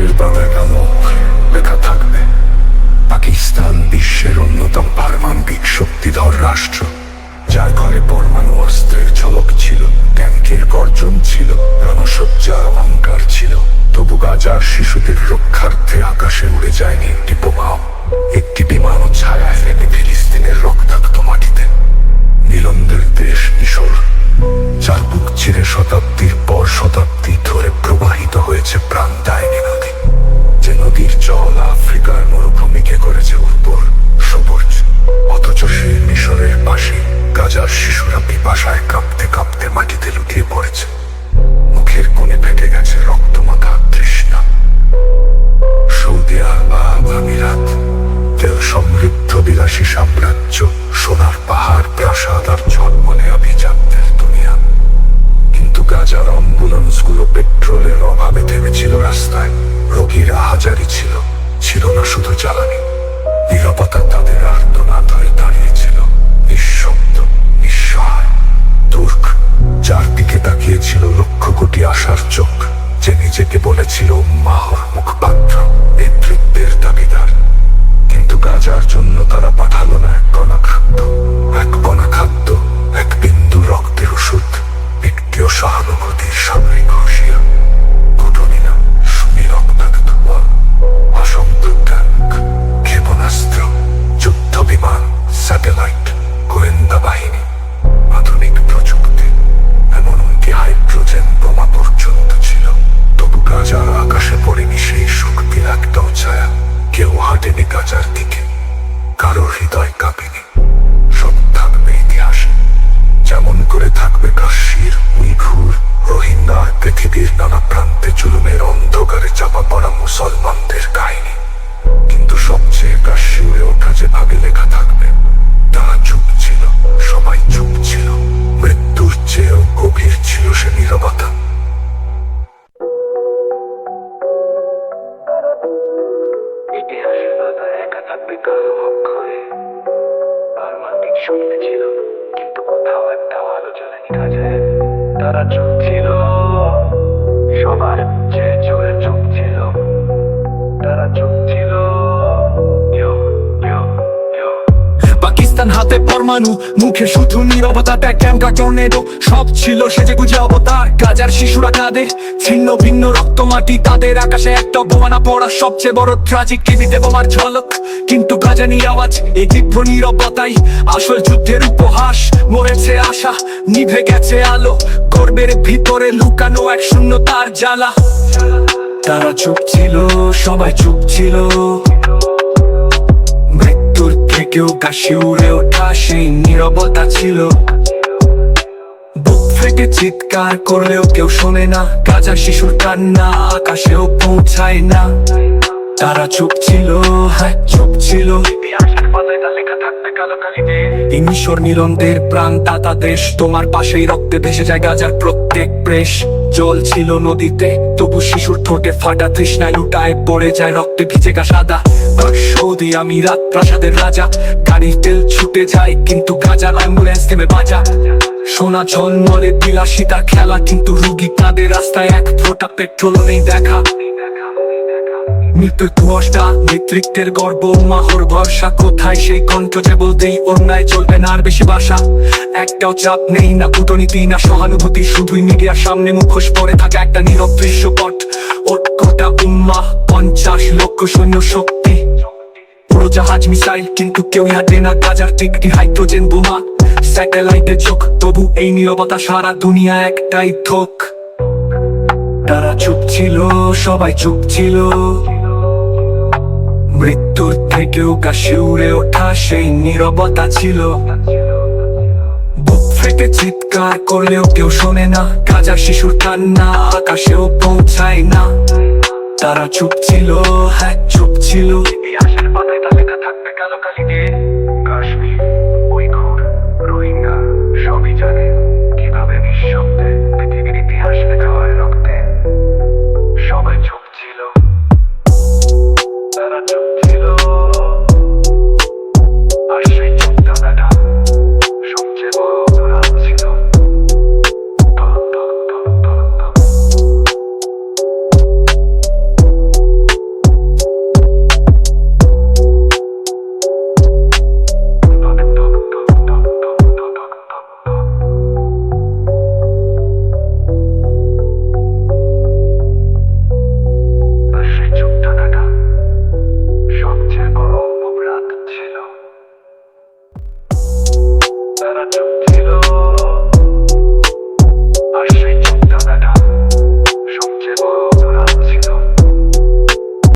ইতিহাসের বাংলা মুখ লেখা থাকবে। পাকিস্তান বিশ্বের অন্যতম পারমাণবিক শক্তিধর রাষ্ট্র, যার ঘরে পরমাণু অস্ত্রের ঝলক ছিল, ট্যাঙ্কের গর্জন ছিল, রণসজ্জার অহংকার ছিল। তবু গাজার শিশুদের রক্ষার্থে আকাশে উড়ে যায়নি গাজার শিশুরা পিপাসায় কাঁপতে কাঁপতে মাটিতে লুটিয়ে পড়েছে। মুখের কোণে ফেটে গেছে রক্তমাখা তৃষ্ণা। সৌদি আরব আমিরাত, তেল সমৃদ্ধ বিলাসী সাম্রাজ্য, সোনার পাহাড়, প্রাসাদ আর ঝলমলে অভিজাতদের দুনিয়া। কিন্তু গাজার অ্যাম্বুলেন্সগুলো পেট্রোলের অভাবে থেমেছিল রাস্তায়। রোগীরা হাজারি ছিল ছিল না শুধু জ্বালানি। নিরাপত্তা তাদের আর্তনাদ হয়ে নিঃশব্দ নিঃসহায় দুর্গ যার দিকে তাকিয়েছিল লক্ষ কোটি আশার চোখ যে নিজেকে বলেছিল মাহর মুসলমানদের কাহিনী। কিন্তু সবচেয়ে কাশ্মীরে ওঠা যে ভাগে লেখা থাকবে তারা চুপ ছিল সবাই চুপ ছিল। মৃত্যুর চেয়েও গভীর ছিল সে নীরবতা। পারমাণবিক ছিল, কিন্তু কোথাও একটা আলো জ্বলেনি গাজায় তারা চুপ হাতে পরমাণু, মুখে শুধু নীরবতা ক্যাম্পা টর্নেডো। সব ছিল সে যে গুজে অবতার, গাজার শিশুরা কাঁদে। ছিন্ন ভিন্ন রক্ত মাটি, তাদের আকাশে একটা বোমানা পড়া সবচেয়ে বড় ট্রাজিক টিভিতে বোমার ঝলক। কিন্তু গাজানি আওয়াজ, এই তীব্র নীরবতাই আসল যুদ্ধের উপহাস। মরেছে আশা, নিভে গেছে আলো। গর্বের ভিতরে লুকানো এক শূন্য তার জ্বালা। তারা চুপ ছিল, সবাই চুপ ছিল। মৃত্যুর থেকেও কাশি উড়ে ওঠা সেই নীরবতা ছিল। বুক ফেটে চিৎকার করলেও কেউ শোনে না। গাজা শিশুর কান্না আকাশেও পৌঁছায় না। তারা চুপ ছিল হ্যাঁ চুপ ছিল। মিশর নীলন্দের প্রাণ তাতা দেশ তোমার পাশেই রক্তে ভেসে যায় গাজার প্রত্যেক প্রেস। জল ছিল নদীতে, তবু শিশুর ঠোঁটে ফাটা তৃষ্ণায় লুটায় পড়ে যায় রক্তে ভিজে গা সাদা। সৌদি আমি রাত প্রাসাদের রাজা, গাড়ির তেল ছুটে যায়, কিন্তু গাজার অ্যাম্বুলেন্স থেমে বাজা। সোনা ঝলমলে বিলাসিতা, খেলা কিন্তু রুগী তাদের রাস্তায় এক ফোটা পেট্রোল নেই দেখা। মৃত্যুর কুয়াশটা নেতৃত্বের গর্ব, মাহর ভরসা। কোথায় সেই কণ্ঠ যে বলতেই অন্যায় চলবে না আর বেশি বাসা? একটাও চাপ নেই, না কূটনীতি, না সহানুভূতি, শুধুই মিডিয়ার সামনে মুখোশ পরে থাকে একটা নীরব দৃশ্যপট। ওটকোটা উম্মা পঞ্চাশ লক্ষ সৈন্য শক্তি। জাহাজ মিসাইল, কিন্তু কেউ হাঁটে না। গাজার টিকটি হাইড্রোজেন বোমা, স্যাটেলাইটের চোখ তবু এই নীরবতা সারা দুনিয়া একটাই থোক। তারা চুপ ছিল, সবাই চুপ ছিল। মৃত্যুর থেকেও কাশে উড়ে ওঠা সেই নীরবতা ছিল। ফেটে চিৎকার করলেও কেউ শোনে না গাজার শিশুর কান্না আকাশেও পৌঁছায় না। তারা চুপ ছিল হ্যাঁ চুপ ছিল। থাকবে কালো কালিতে কাশ্মীর উইঘুর রোহিঙ্গা, সবই জানে। Zaradım tiro Aşkı çok da bedam Şok kebo